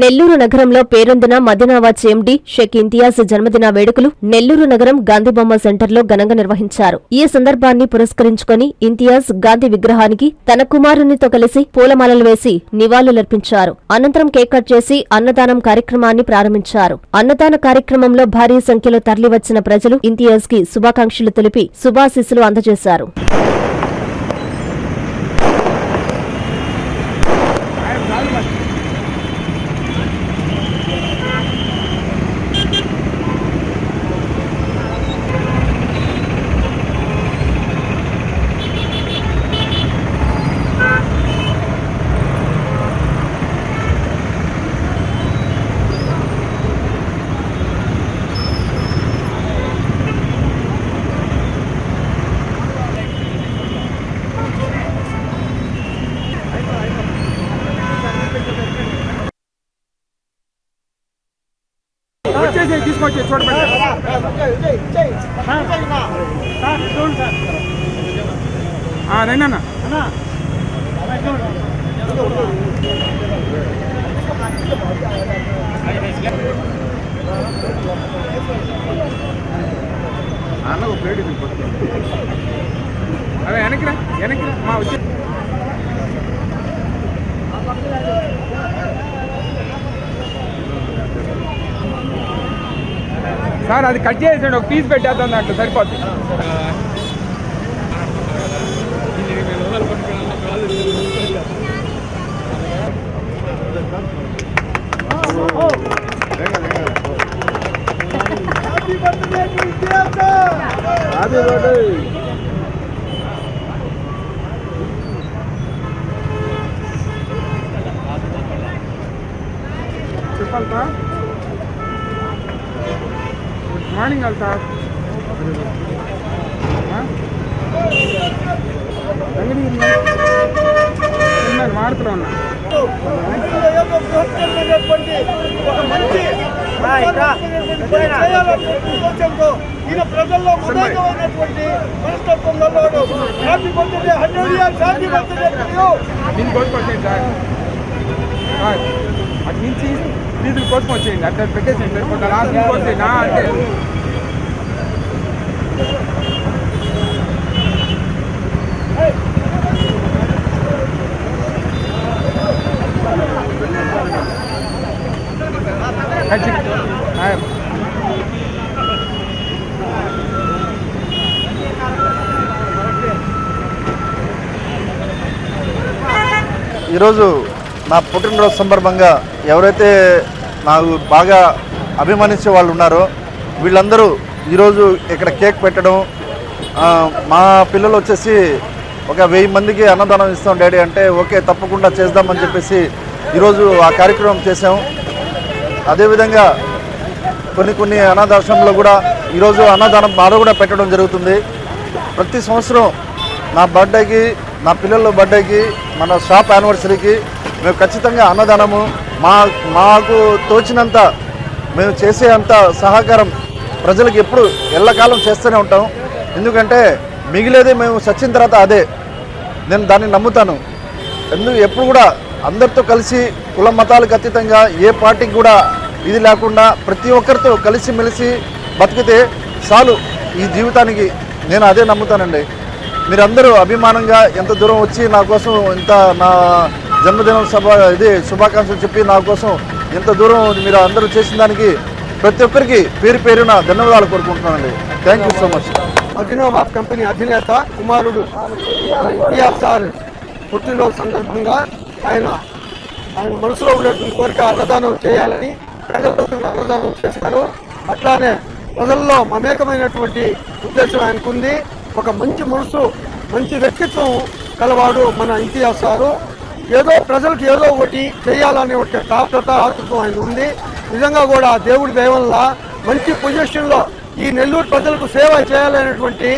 నెల్లూరు నగరంలో పేరొందిన మదినావాజ్ ఎండి షేక్ ఇంతియాజ్ జన్మదిన వేడుకలు నెల్లూరు నగరం గాంధీబొమ్మ సెంటర్లో ఘనంగా నిర్వహించారు. ఈ సందర్భాన్ని పురస్కరించుకొని ఇంతియాజ్ గాంధీ విగ్రహానికి తన కుమారునితో కలిసి పూలమాలలు వేసి నివాళులర్పించారు. అనంతరం కేక్ కట్ చేసి అన్నదానం కార్యక్రమాన్ని ప్రారంభించారు. అన్నదాన కార్యక్రమంలో భారీ సంఖ్యలో తరలివచ్చిన ప్రజలు ఇంతియాజ్కి శుభాకాంక్షలు తెలిపి శుభాశీస్సులు అందజేశారు. వచ్చేసి తీసుకొచ్చి చూడబెట్టి రండి అన్న. అన్న ఒక ప్లేట్ ఇది. అదే వెనక్కిరా వెనక్కిరా మా వచ్చి సార్ అది కట్ చేసేయండి ఒక పీస్ పెట్టేద్దాం దాంట్లో సరిపోద్ది. చెప్పాలి సార్. గుడ్ మార్నింగ్ అల్తాఫ్ అంగడి ఉన్నాను మారుతూ ఉన్నా ఈయన ప్రజల్లో ఉదయమైనటువంటి మనస్తత్వం గలవాడు happy birthday hundred years happy birthday కోసుకొచ్చేయండి sir. Sir అటు డీజిల్ కోసం వచ్చేయండి అట్లా పెట్టేసేయండి సరిపోతుంది లాస్ట్ ఈరోజు నా పుట్టినరోజు సందర్భంగా ఎవరైతే నాకు బాగా అభిమానించే వాళ్ళు ఉన్నారో వీళ్ళందరూ ఈరోజు ఇక్కడ కేక్ పెట్టడం మా పిల్లలు వచ్చేసి ఒక వెయ్యి మందికి అన్నదానం ఇస్తాం డాడీ అంటే ఓకే తప్పకుండా చేద్దామని చెప్పేసి ఈరోజు ఆ కార్యక్రమం చేసాం అదేవిధంగా కొన్ని కొన్ని అనాథాశ్రమంలో కూడా ఈరోజు అన్నదానం బాధ కూడా పెట్టడం జరుగుతుంది. ప్రతి సంవత్సరం నా బర్త్డేకి నా పిల్లల బర్త్డేకి మన షాప్ యానివర్సరీకి మేము ఖచ్చితంగా అన్నదానము మా మాకు తోచినంత మేము చేసే అంత సహకారం ప్రజలకు ఎప్పుడు ఎల్లకాలం చేస్తూనే ఉంటాం. ఎందుకంటే మిగిలేది మేము చచ్చిన తర్వాత అదే. నేను దాన్ని నమ్ముతాను. ఎందుకు ఎప్పుడు కూడా అందరితో కలిసి కుల మతాలకు అతీతంగా ఏ పార్టీకి కూడా ఇది లేకుండా ప్రతి ఒక్కరితో కలిసిమెలిసి బతికితే చాలు ఈ జీవితానికి నేను అదే నమ్ముతానండి. మీరందరూ అభిమానంగా ఎంత దూరం వచ్చి నా కోసం ఇంత నా జన్మదినం సభ ఇది. శుభాకాంక్షలు చెప్పి నా కోసం ఎంత దూరం మీరు అందరూ చేసిన దానికి ప్రతి ఒక్కరికి పేరు పేరున ధన్యవాదాలు కోరుకుంటున్నానండి. Thank you so much Abhinav company అధినేత కుమారుడు ఎన్టీఆర్ సార్ పుట్టినరోజు సందర్భంగా ఆయన ఆయన మనసులో ఉన్నటువంటి కోరిక అన్నదానం చేయాలని ప్రజలకు అన్నదానం చేశారు. అట్లానే ప్రజల్లో మమేకమైనటువంటి ఉద్దేశం ఆయనకుంది. ఒక మంచి మనసు మంచి వ్యక్తిత్వం కలవాడు మన ఇంతియాజ్ సారు. ఏదో ప్రజలకు ఏదో ఒకటి చేయాలనే ఒక తాపత ఆతృత్వం ఆయన ఉంది. నిజంగా కూడా దేవుడి దయవల్ల మంచి పొజిషన్లో ఈ నెల్లూరు ప్రజలకు సేవ చేయాలనేటువంటి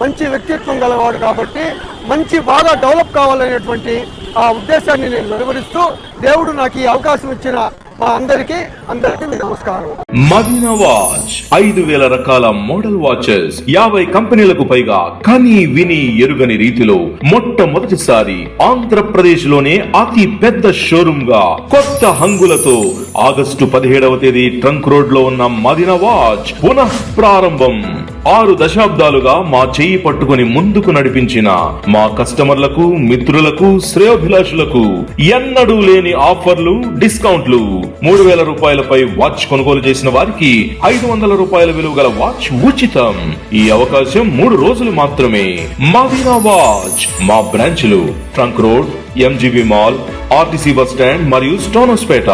మంచి వ్యక్తిత్వం గలవాడు కాబట్టి మంచి బాగా డెవలప్ కావాలనేటువంటి ఆ ఉద్దేశాన్ని నేను వెలువరిస్తూ దేవుడు నాకు ఈ అవకాశం ఇచ్చిన అందరికీ అందరికీ నమస్కారం. మదీనా వాచ్ ఐదు వేల రకాల మోడల్ వాచెస్ యాభై కంపెనీలకు పైగా కని విని ఎరుగని రీతిలో మొట్టమొదటిసారి ఆంధ్రప్రదేశ్లోనే అతి పెద్ద షోరూమ్గా కొత్త హంగులతో ఆగస్టు పదిహేడవ తేదీ ట్రంక్ రోడ్లో ఉన్న మదిన వాచ్ పునః ప్రారంభం. ఆరు దశాబ్దాలుగా మా చేయి పట్టుకుని ముందుకు నడిపించిన మా కస్టమర్లకు మిత్రులకు శ్రేయోభిలాషులకు ఎన్నడూ లేని ఆఫర్లు డిస్కౌంట్లు. మూడు వేల రూపాయలపై వాచ్ కొనుగోలు చేసిన వారికి ఐదు వందల రూపాయల విలువ గల వాచ్ ఉచితం. ఈ అవకాశం మూడు రోజులు మాత్రమే. మదీనా వాచ్ మా బ్రాంచ్లు trunk road MGB mall RTC bus stand మరియు స్టోనస్పేట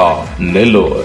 నెల్లూరు